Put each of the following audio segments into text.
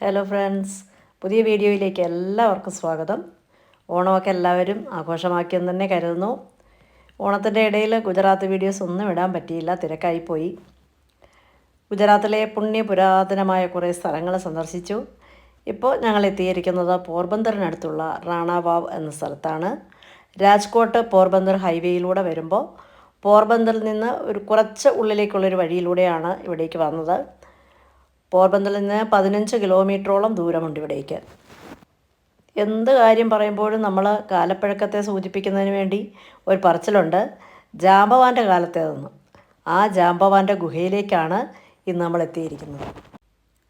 Hello friends പുതിയ വീഡിയോയിലേക്ക് എല്ലാവർക്കും സ്വാഗതം. ഓണമൊക്കെ എല്ലാവരും ആഘോഷമാക്കിയെന്ന് തന്നെ കരുതുന്നു. ഓണത്തിന്റെ ഇടയിൽ ഗുജറാത്ത് വീഡിയോസ് ഒന്നും ഇടാൻ പറ്റിയില്ല തിരക്കായിപ്പോയി ഗുജറാത്തിലെ പുണ്യ പുരാതനമായ കുറേ സ്ഥലങ്ങൾ സന്ദർശിച്ചു. ഇപ്പോൾ ഞങ്ങൾ എത്തിയിരിക്കുന്നത് പോർബന്തറിനടുത്തുള്ള റാണാവാവ് എന്ന സ്ഥലത്താണ്. രാജ്കോട്ട് പോർബന്തർ ഹൈവേയിലൂടെ വരുമ്പോൾ പോർബന്തറിൽ നിന്ന് ഒരു കുറച്ച് ഉള്ളിലേക്കുള്ളൊരു വഴിയിലൂടെയാണ് ഇവിടേക്ക് വന്നത്. പോർബന്തറിൽ നിന്ന് പതിനഞ്ച് കിലോമീറ്ററോളം ദൂരമുണ്ട് ഇവിടേക്ക്. എന്ത് കാര്യം പറയുമ്പോഴും നമ്മൾ കാലപ്പഴക്കത്തെ സൂചിപ്പിക്കുന്നതിന് വേണ്ടി ഒരു പറച്ചിലുണ്ട്. ജാമ്പവാന്റെ കാലത്തേതെന്ന് ആ ജാമ്പവാന്റെ ഗുഹയിലേക്കാണ് ഇന്ന് നമ്മൾ എത്തിയിരിക്കുന്നത്.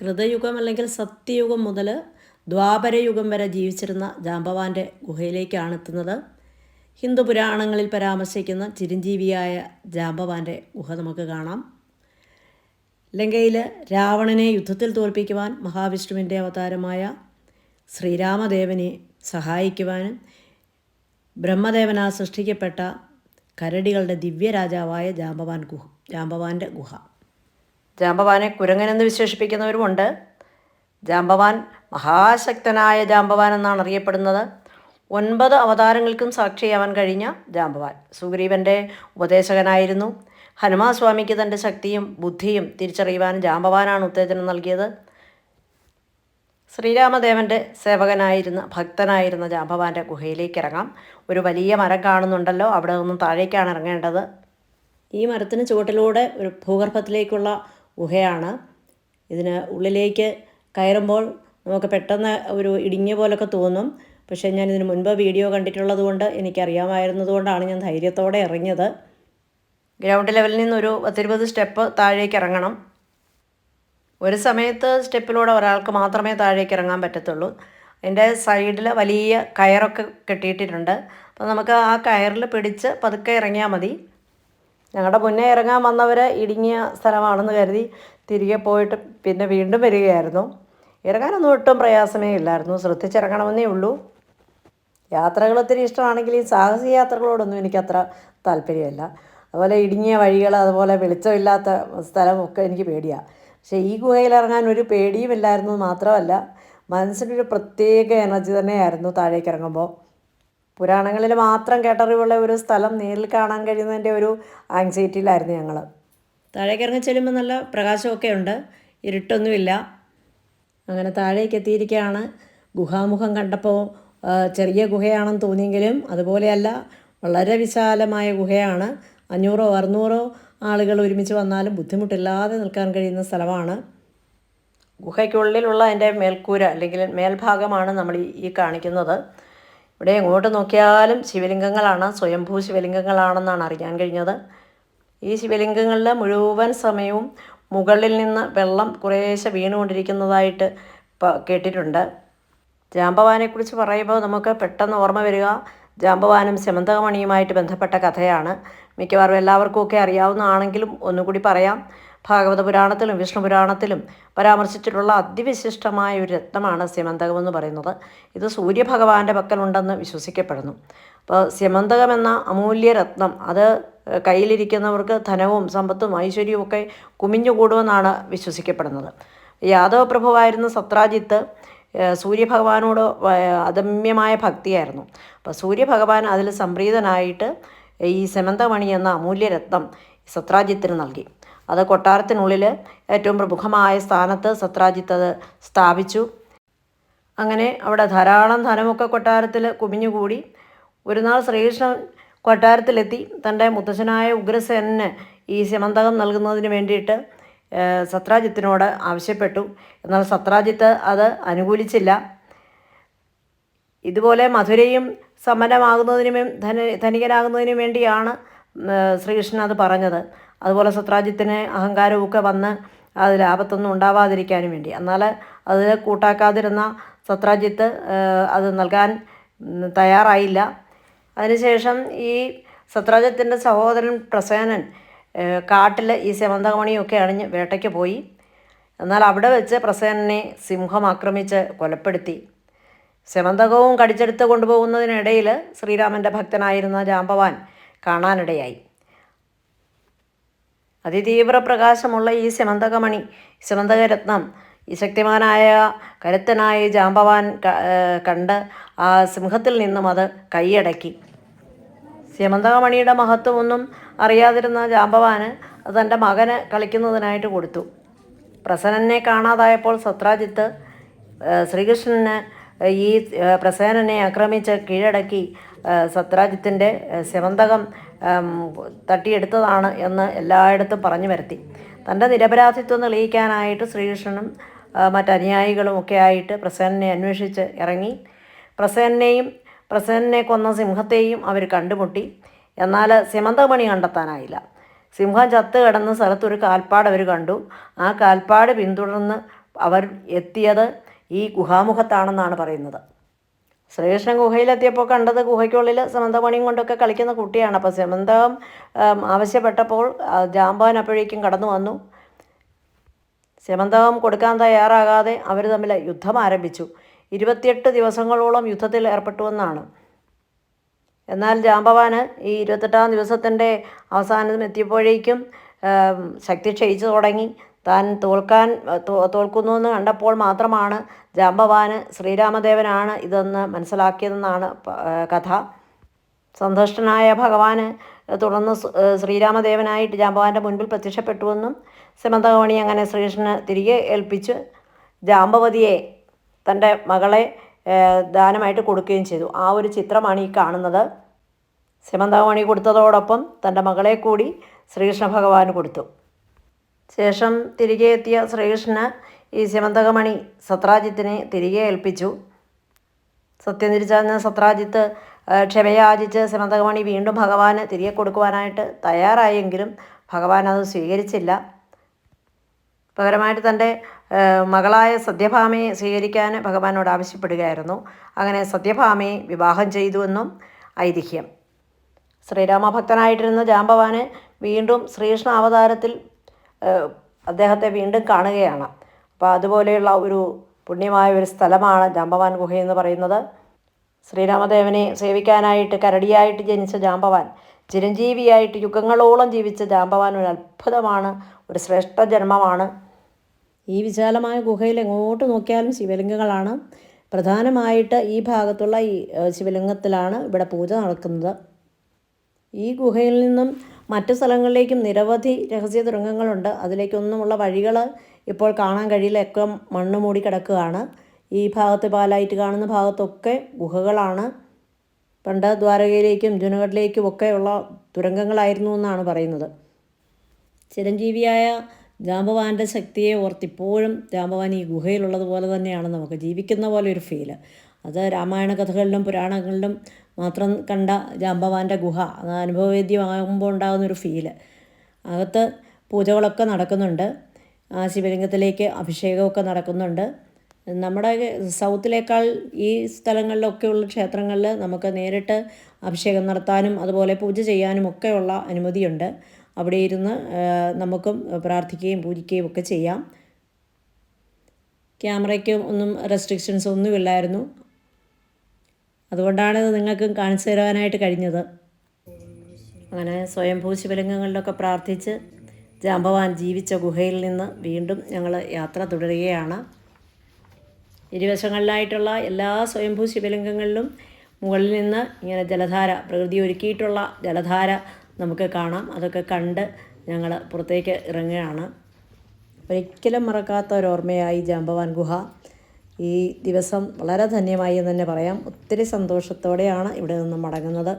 കൃതയുഗം അല്ലെങ്കിൽ സത്യയുഗം മുതൽ ദ്വാപരയുഗം വരെ ജീവിച്ചിരുന്ന ജാമ്പവാന്റെ ഗുഹയിലേക്കാണ് എത്തുന്നത്. ഹിന്ദു പുരാണങ്ങളിൽ പരാമർശിക്കുന്ന ചിരഞ്ജീവിയായ ജാമ്പവാന്റെ ഗുഹ നമുക്ക് കാണാം. ലങ്കയിൽ രാവണനെ യുദ്ധത്തിൽ തോൽപ്പിക്കുവാൻ മഹാവിഷ്ണുവിന്റെ അവതാരമായ ശ്രീരാമദേവനെ സഹായിക്കുവാനും ബ്രഹ്മദേവനാ സൃഷ്ടിക്കപ്പെട്ട കരടികളുടെ ദിവ്യരാജാവായ ജാമ്പവാൻ ഗുഹ ജാമ്പവാന്റെ ഗുഹ. ജാമ്പവാനെ കുരങ്ങനെന്ന് വിശേഷിപ്പിക്കുന്നവരുമുണ്ട്. ജാമ്പവാൻ മഹാശക്തനായ ജാമ്പവാൻ എന്നാണ് അറിയപ്പെടുന്നത്. ഒൻപത് അവതാരങ്ങൾക്കും സാക്ഷിയാവാൻ കഴിഞ്ഞ ജാമ്പവാൻ. സുഗ്രീവന്റെ ഉപദേശകനായിരുന്നു. ഹനുമാൻ സ്വാമിക്ക് തന്റെ ശക്തിയും ബുദ്ധിയും തിരിച്ചറിയുവാനും ജാമ്പവാനാണ് ഉത്തേജനം നൽകിയത്. ശ്രീരാമദേവന്റെ സേവകനായിരുന്ന ഭക്തനായിരുന്ന ജാമ്പവാന്റെ ഗുഹയിലേക്ക് ഇറങ്ങാം ഒരു വലിയ മരം കാണുന്നുണ്ടല്ലോ അവിടെ നിന്നും താഴേക്കാണ് ഇറങ്ങേണ്ടത്. ഈ മരത്തിന് ചുവട്ടിലൂടെ ഒരു ഭൂഗർഭത്തിലേക്കുള്ള ഗുഹയാണ്. ഇതിന് ഉള്ളിലേക്ക് കയറുമ്പോൾ നമുക്ക് പെട്ടെന്ന് ഒരു ഇടിഞ്ഞ പോലൊക്കെ തോന്നും. പക്ഷേ ഞാൻ ഇതിന് മുൻപ് വീഡിയോ കണ്ടിട്ടുള്ളത് കൊണ്ട് എനിക്കറിയാമായിരുന്നതുകൊണ്ടാണ് ഞാൻ ധൈര്യത്തോടെ ഇറങ്ങിയത്. ഗ്രൗണ്ട് ലെവലിൽ നിന്നൊരു പത്തിരുപത് സ്റ്റെപ്പ് താഴേക്ക് ഇറങ്ങണം. ഒരു സമയത്ത് സ്റ്റെപ്പിലൂടെ ഒരാൾക്ക് മാത്രമേ താഴേക്ക് ഇറങ്ങാൻ പറ്റത്തുള്ളൂ. അതിന്റെ സൈഡിൽ വലിയ കയറൊക്കെ കെട്ടിയിട്ടിട്ടുണ്ട്. അപ്പോൾ നമുക്ക് ആ കയറിൽ പിടിച്ച് പതുക്കെ ഇറങ്ങിയാൽ മതി. ഞങ്ങളുടെ മുന്നേ ഇറങ്ങാൻ വന്നവർ ഇടുങ്ങിയ സ്ഥലമാണെന്ന് കരുതി തിരികെ പോയിട്ട് പിന്നെ വീണ്ടും വരികയായിരുന്നു. ഇറങ്ങാനൊന്നും ഒട്ടും പ്രയാസമേ ഇല്ലായിരുന്നു. ശ്രദ്ധിച്ചിറങ്ങണമെന്നേ ഉള്ളൂ. യാത്രകൾ ഒത്തിരി ഇഷ്ടമാണെങ്കിൽ ഈ സാഹസിക യാത്രകളോടൊന്നും എനിക്കത്ര താല്പര്യമില്ല. അതുപോലെ ഇടുങ്ങിയ വഴികൾ അതുപോലെ വെളിച്ചമില്ലാത്ത സ്ഥലമൊക്കെ എനിക്ക് പേടിയാണ് പക്ഷേ ഈ ഗുഹയിൽ ഇറങ്ങാൻ ഒരു പേടിയുമില്ലായിരുന്നു മാത്രമല്ല മനസ്സിനൊരു പ്രത്യേക എനർജി തന്നെയായിരുന്നു താഴേക്ക് ഇറങ്ങുമ്പോൾ. പുരാണങ്ങളിൽ മാത്രം കേട്ടറിവുള്ള ഒരു സ്ഥലം നേരിൽ കാണാൻ കഴിയുന്നതിന്റെ ഒരു ആങ്സൈറ്റിയിലായിരുന്നു ഞങ്ങൾ. താഴേക്ക് ഇറങ്ങി ചെല്ലുമ്പോൾ നല്ല പ്രകാശമൊക്കെ ഉണ്ട് ഇരുട്ടൊന്നുമില്ല. അങ്ങനെ താഴേക്ക് എത്തിയിരിക്കുകയാണ്. ഗുഹാമുഖം കണ്ടപ്പോൾ ചെറിയ ഗുഹയാണെന്ന് തോന്നിയെങ്കിലും അതുപോലെയല്ല വളരെ വിശാലമായ ഗുഹയാണ്. അഞ്ഞൂറോ അറുന്നൂറോ ആളുകൾ ഒരുമിച്ച് വന്നാലും ബുദ്ധിമുട്ടില്ലാതെ നിൽക്കാൻ കഴിയുന്ന സ്ഥലമാണ്. ഗുഹയ്ക്കുള്ളിലുള്ള അതിന്റെ മേൽക്കൂര അല്ലെങ്കിൽ മേൽഭാഗമാണ് നമ്മൾ ഈ- കാണിക്കുന്നത്. ഇവിടെ എങ്ങോട്ട് നോക്കിയാലും ശിവലിംഗങ്ങളാണ് സ്വയംഭൂ ശിവലിംഗങ്ങളാണെന്നാണ് അറിയാൻ കഴിഞ്ഞത്. ഈ ശിവലിംഗങ്ങളിൽ മുഴുവൻ സമയവും മുകളിൽ നിന്ന് വെള്ളം കുറേശ്ശെ വീണുകൊണ്ടിരിക്കുന്നതായിട്ട് കേട്ടിട്ടുണ്ട്. ജാമ്പവാനെക്കുറിച്ച് പറയുമ്പോൾ നമുക്ക് പെട്ടെന്ന് ഓർമ്മ വരിക. ജാമ്പവാനും സെമന്തകമണിയുമായിട്ട് ബന്ധപ്പെട്ട കഥയാണ്. മിക്കവാറും എല്ലാവർക്കും ഒക്കെ അറിയാവുന്നതാണെങ്കിലും ഒന്നുകൂടി പറയാം. ഭാഗവത പുരാണത്തിലും വിഷ്ണു പുരാണത്തിലും പരാമർശിച്ചിട്ടുള്ള അതിവിശിഷ്ടമായ ഒരു രത്നമാണ് സ്യമന്തകം എന്ന് പറയുന്നത്. ഇത് സൂര്യഭഗവാന്റെ പക്കലുണ്ടെന്ന് വിശ്വസിക്കപ്പെടുന്നു. അപ്പോൾ സ്യമന്തകം എന്ന അമൂല്യ രത്നം അത് കയ്യിലിരിക്കുന്നവർക്ക് ധനവും സമ്പത്തും ഐശ്വര്യവും ഒക്കെ കുമിഞ്ഞുകൂടുമെന്നാണ് വിശ്വസിക്കപ്പെടുന്നത്. യാദവ പ്രഭുവായിരുന്ന സത്രാജിത്ത് സൂര്യഭഗവാനോട് അദമ്യമായ ഭക്തിയായിരുന്നു. അപ്പോൾ സൂര്യഭഗവാൻ അതിൽ സംപ്രീതനായിട്ട് ഈ സെമന്തമണി എന്ന അമൂല്യരത്നം സത്രാജിത്തിന് നൽകി. അത് കൊട്ടാരത്തിനുള്ളിൽ ഏറ്റവും പ്രമുഖമായ സ്ഥാനത്ത് സത്രാജിത്ത് അത് സ്ഥാപിച്ചു. അങ്ങനെ അവിടെ ധാരാളം ധനമൊക്കെ കൊട്ടാരത്തിൽ കുമിഞ്ഞുകൂടി. ഒരു നാൾ ശ്രീകൃഷ്ണൻ കൊട്ടാരത്തിലെത്തി. തന്റെ മുത്തച്ഛനായ ഉഗ്രസേനന് ഈ സമന്തകം നൽകുന്നതിന് വേണ്ടിയിട്ട് സത്രാജിത്തിനോട് ആവശ്യപ്പെട്ടു. എന്നാൽ സത്രാജിത്ത് അത് അനുകൂലിച്ചില്ല. ഇതുപോലെ മധുരയും സമ്പന്നമാകുന്നതിനും ധന ധനികനാകുന്നതിനും വേണ്ടിയാണ് ശ്രീകൃഷ്ണൻ അത് പറഞ്ഞത്. അതുപോലെ സത്രാജിത്തിന് അഹങ്കാരമൊക്കെ വന്ന് അത് ലാഭത്തൊന്നും ഉണ്ടാവാതിരിക്കാനും വേണ്ടി. എന്നാൽ അത് കൂട്ടാക്കാതിരുന്ന സത്രാജിത്ത് അത് നൽകാൻ തയ്യാറായില്ല. അതിനുശേഷം ഈ സത്രാജിത്തിന്റെ സഹോദരൻ പ്രസേനൻ കാട്ടിൽ ഈ സെവന്തമണിയൊക്കെ അണിഞ്ഞ് വേട്ടയ്ക്ക് പോയി. എന്നാൽ അവിടെ വെച്ച് പ്രസേനനെ സിംഹം ആക്രമിച്ച് കൊലപ്പെടുത്തി. സെമന്തകവും കടിച്ചെടുത്ത് കൊണ്ടുപോകുന്നതിനിടയിൽ ശ്രീരാമന്റെ ഭക്തനായിരുന്ന ജാമ്പവാൻ കാണാനിടയായി. അതിതീവ്ര പ്രകാശമുള്ള ഈ സെമന്തകമണി സെമന്തകരത്നം ഈ ശക്തിമാനായ കരുത്തനായ ജാമ്പവാൻ കണ്ട് ആ സിംഹത്തിൽ നിന്നും അത് കൈയടക്കി. സ്യമന്തകമണിയുടെ മഹത്വമൊന്നും അറിയാതിരുന്ന ജാമ്പവാന് അത് തന്റെ മകന് കളിക്കുന്നതിനായിട്ട് കൊടുത്തു. പ്രസന്നനെ കാണാതായപ്പോൾ സത്രാജിത്ത് ശ്രീകൃഷ്ണന് ഈ പ്രസേനനെ ആക്രമിച്ച് കീഴടക്കി സത്രാജിത്തിന്റെ ശിവന്തകം തട്ടിയെടുത്തതാണ് എന്ന് എല്ലായിടത്തും പറഞ്ഞു വരുത്തി. തന്റെ നിരപരാധിത്വം തെളിയിക്കാനായിട്ട് ശ്രീകൃഷ്ണനും മറ്റനുയായികളും ഒക്കെ ആയിട്ട് പ്രസേനനെ അന്വേഷിച്ച് ഇറങ്ങി. പ്രസേനനെയും പ്രസേനനെ കൊന്ന സിംഹത്തെയും അവർ കണ്ടുമുട്ടി. എന്നാൽ സിമന്തമണി കണ്ടെത്താനായില്ല. സിംഹം ചത്ത് കിടന്ന സ്ഥലത്തൊരു കാൽപ്പാട് അവർ കണ്ടു. ആ കാൽപ്പാട് പിന്തുടർന്ന് അവർ എത്തിയത് ഈ ഗുഹാമുഖത്താണെന്നാണ് പറയുന്നത്. ശ്രീകൃഷ്ണൻ ഗുഹയിലെത്തിയപ്പോൾ കണ്ടത് ഗുഹയ്ക്കുള്ളിൽ സമന്തമണിയും കൊണ്ടൊക്കെ കളിക്കുന്ന കുട്ടിയാണ്. അപ്പോൾ സമന്തം ആവശ്യപ്പെട്ടപ്പോൾ ജാമ്പവൻ അപ്പോഴേക്കും കടന്നു വന്നു. സെമന്തകം കൊടുക്കാൻ തയ്യാറാകാതെ അവർ തമ്മിൽ യുദ്ധം ആരംഭിച്ചു. ഇരുപത്തിയെട്ട് ദിവസങ്ങളോളം യുദ്ധത്തിൽ ഏർപ്പെട്ടുവെന്നാണ് എന്നാൽ ജാമ്പവാന് ഈ ഇരുപത്തെട്ടാം ദിവസത്തിന്റെ അവസാനം എത്തിയപ്പോഴേക്കും ശക്തി ക്ഷയിച്ചു തുടങ്ങി. താൻ തോൽക്കാൻ തോൽക്കുന്നു എന്ന് കണ്ടപ്പോൾ മാത്രമാണ് ജാമ്പവാന് ശ്രീരാമദേവനാണ് ഇതെന്ന് മനസ്സിലാക്കിയതെന്നാണ് കഥ. സന്തുഷ്ടനായ ഭഗവാന് തുടർന്ന് ശ്രീരാമദേവനായിട്ട് ജാമ്പവാന്റെ മുൻപിൽ പ്രത്യക്ഷപ്പെട്ടുവെന്നും സമന്തകമണി അങ്ങനെ ശ്രീകൃഷ്ണന് തിരികെ ഏൽപ്പിച്ച് ജാമ്പവതിയെ തന്റെ മകളെ ദാനമായിട്ട് കൊടുക്കുകയും ചെയ്തു. ആ ഒരു ചിത്രമാണ് ഈ കാണുന്നത്. സമന്തകമണി കൊടുത്തതോടൊപ്പം തന്റെ മകളെ കൂടി ശ്രീകൃഷ്ണ ഭഗവാന് കൊടുത്തു. ശേഷം തിരികെ എത്തിയ ശ്രീകൃഷ്ണന് ഈ സിമന്തകമണി സത്രാജിത്തിനെ തിരികെ ഏൽപ്പിച്ചു. സത്യം തിരിച്ചറിഞ്ഞ സത്രാജിത്ത് ക്ഷമയാചിച്ച് സിമന്തകമണി വീണ്ടും ഭഗവാന് തിരികെ കൊടുക്കുവാനായിട്ട് തയ്യാറായെങ്കിലും ഭഗവാൻ അത് സ്വീകരിച്ചില്ല. പകരമായിട്ട് തന്റെ മകളായ സത്യഭാമയെ സ്വീകരിക്കാൻ ഭഗവാനോട് ആവശ്യപ്പെടുകയായിരുന്നു. അങ്ങനെ സത്യഭാമയെ വിവാഹം ചെയ്തുവെന്നും ഐതിഹ്യം. ശ്രീരാമഭക്തനായിട്ടിരുന്ന ജാമ്പവാന് വീണ്ടും ശ്രീകൃഷ്ണ അവതാരത്തിൽ അദ്ദേഹത്തെ വീണ്ടും കാണുകയാണ്. അപ്പോൾ അതുപോലെയുള്ള ഒരു പുണ്യമായ ഒരു സ്ഥലമാണ് ജാമ്പവാൻ ഗുഹ എന്ന് പറയുന്നത്. ശ്രീരാമദേവനെ സേവിക്കാനായിട്ട് കരടിയായിട്ട് ജനിച്ച ജാമ്പവാൻ ചിരഞ്ജീവിയായിട്ട് യുഗങ്ങളോളം ജീവിച്ച ജാമ്പവാൻ ഒരു അത്ഭുതമാണ് ഒരു ശ്രേഷ്ഠ ജന്മമാണ്. ഈ വിശാലമായ ഗുഹയിൽ എങ്ങോട്ട് നോക്കിയാലും ശിവലിംഗങ്ങളാണ്. പ്രധാനമായിട്ട് ഈ ഭാഗത്തുള്ള ഈ ശിവലിംഗത്തിലാണ് ഇവിടെ പൂജ നടക്കുന്നത്. ഈ ഗുഹയിൽ നിന്നും മറ്റു സ്ഥലങ്ങളിലേക്കും നിരവധി രഹസ്യ തുരങ്കങ്ങളുണ്ട്. അതിലേക്കൊന്നുമുള്ള വഴികൾ ഇപ്പോൾ കാണാൻ കഴിയില്ല. ഒക്കെ മണ്ണ് മൂടി കിടക്കുകയാണ്. ഈ ഭാഗത്ത് പാലായിട്ട് കാണുന്ന ഭാഗത്തൊക്കെ ഗുഹകളാണ്. പണ്ട് ദ്വാരകയിലേക്കും ജുനഗഡിലേക്കും ഒക്കെയുള്ള തുരങ്കങ്ങളായിരുന്നു എന്നാണ് പറയുന്നത്. ചിരഞ്ജീവിയായ ജാമ്പവാന്റെ ശക്തിയെ ഓർത്തിപ്പോഴും ജാമ്പവാൻ ഈ ഗുഹയിലുള്ളതുപോലെ തന്നെയാണ് നമുക്ക് ജീവിക്കുന്ന പോലെ ഒരു ഫീൽ അത് രാമായണ കഥകളിലും പുരാണങ്ങളിലും മാത്രം കണ്ട ജാമ്പവാന്റെ ഗുഹ. അത് അനുഭവവേദ്യമാകുമ്പോൾ ഉണ്ടാകുന്നൊരു ഫീൽ അകത്ത് പൂജകളൊക്കെ നടക്കുന്നുണ്ട്. ആ ശിവലിംഗത്തിലേക്ക് അഭിഷേകമൊക്കെ നടക്കുന്നുണ്ട്. നമ്മുടെ സൗത്തിലേക്കാൾ ഈ സ്ഥലങ്ങളിലൊക്കെയുള്ള ക്ഷേത്രങ്ങളിൽ നമുക്ക് നേരിട്ട് അഭിഷേകം നടത്താനും അതുപോലെ പൂജ ചെയ്യാനും ഒക്കെയുള്ള അനുമതിയുണ്ട്. അവിടെ ഇരുന്ന് നമുക്കും പ്രാർത്ഥിക്കുകയും പൂജിക്കുകയും ഒക്കെ ചെയ്യാം. ക്യാമറയ്ക്ക് ഒന്നും റെസ്ട്രിക്ഷൻസ് ഒന്നുമില്ലായിരുന്നു അതുകൊണ്ടാണ് നിങ്ങൾക്കും കാണിച്ചു തരാനായിട്ട് കഴിഞ്ഞത്. അങ്ങനെ സ്വയംഭൂ ശിവലിംഗങ്ങളിലൊക്കെ പ്രാർത്ഥിച്ച് ജാമ്പവാൻ ജീവിച്ച ഗുഹയിൽ നിന്ന് വീണ്ടും ഞങ്ങൾ യാത്ര തുടരുകയാണ്. ഇരുവശങ്ങളിലായിട്ടുള്ള എല്ലാ സ്വയംഭൂ ശിവലിംഗങ്ങളിലും മുകളിൽ നിന്ന് ഇങ്ങനെ ജലധാര പ്രകൃതി ഒരുക്കിയിട്ടുള്ള ജലധാര നമുക്ക് കാണാം. അതൊക്കെ കണ്ട് ഞങ്ങൾ പുറത്തേക്ക് ഇറങ്ങുകയാണ്. ഒരിക്കലും മറക്കാത്ത ഒരു ഓർമ്മയായി ജാമ്പവാൻ ഗുഹ. ഈ ദിവസം വളരെ ധന്യമായി എന്ന് തന്നെ പറയാം. ഒത്തിരി സന്തോഷത്തോടെയാണ് ഇവിടെ നിന്ന് മടങ്ങുന്നത്.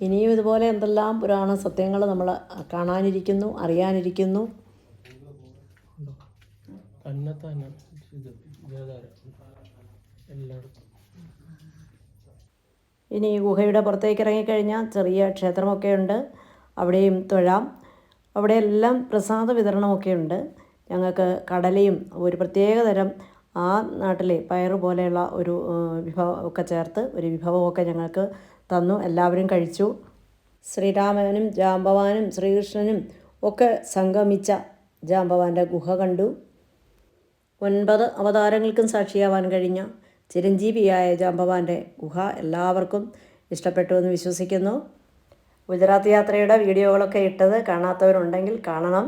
ഇനിയും ഇതുപോലെ എന്തെല്ലാം പുരാണ സത്യങ്ങൾ നമ്മൾ കാണാനിരിക്കുന്നു അറിയാനിരിക്കുന്നു? എല്ലായിടത്തും. ഇനി ഗുഹയുടെ പുറത്തേക്ക് ഇറങ്ങിക്കഴിഞ്ഞാൽ ചെറിയ ക്ഷേത്രമൊക്കെ ഉണ്ട്. അവിടെയും തൊഴാം. അവിടെയെല്ലാം പ്രസാദ വിതരണമൊക്കെ ഉണ്ട്. ഞങ്ങൾക്ക് കടലയും ഒരു പ്രത്യേക തരം ആ നാട്ടിലെ പയറ് പോലെയുള്ള ഒരു വിഭവം ഒക്കെ ചേർത്ത് ഒരു വിഭവമൊക്കെ ഞങ്ങൾക്ക് തന്നു. എല്ലാവരും കഴിച്ചു. ശ്രീരാമനും ജാമ്പവാനും ശ്രീകൃഷ്ണനും ഒക്കെ സംഗമിച്ച ജാമ്പവാന്റെ ഗുഹ കണ്ടു. ഒൻപത് അവതാരങ്ങൾക്കും സാക്ഷിയാവാൻ കഴിഞ്ഞ ചിരഞ്ജീവിയായ ജാംബവാന്റെ ഗുഹ എല്ലാവർക്കും ഇഷ്ടപ്പെട്ടു എന്ന് വിശ്വസിക്കുന്നു. ഗുജറാത്ത് യാത്രയുടെ വീഡിയോകളൊക്കെ ഇട്ടത് കാണാത്തവരുണ്ടെങ്കിൽ കാണണം.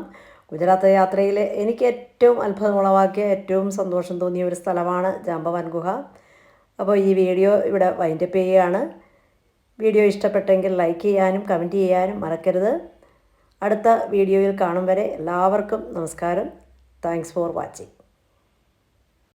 ഗുജറാത്ത് യാത്രയിൽ എനിക്ക് ഏറ്റവും അത്ഭുതം ഉളവാക്കിയ ഏറ്റവും സന്തോഷം തോന്നിയ ഒരു സ്ഥലമാണ് ജാംബവാൻ ഗുഹ. അപ്പോൾ ഈ വീഡിയോ ഇവിടെ വൈൻഡപ്പ് ചെയ്യുകയാണ്. വീഡിയോ ഇഷ്ടപ്പെട്ടെങ്കിൽ ലൈക്ക് ചെയ്യാനും കമന്റ് ചെയ്യാനും മറക്കരുത്. അടുത്ത വീഡിയോയിൽ കാണും വരെ എല്ലാവർക്കും നമസ്കാരം. Thanks for watching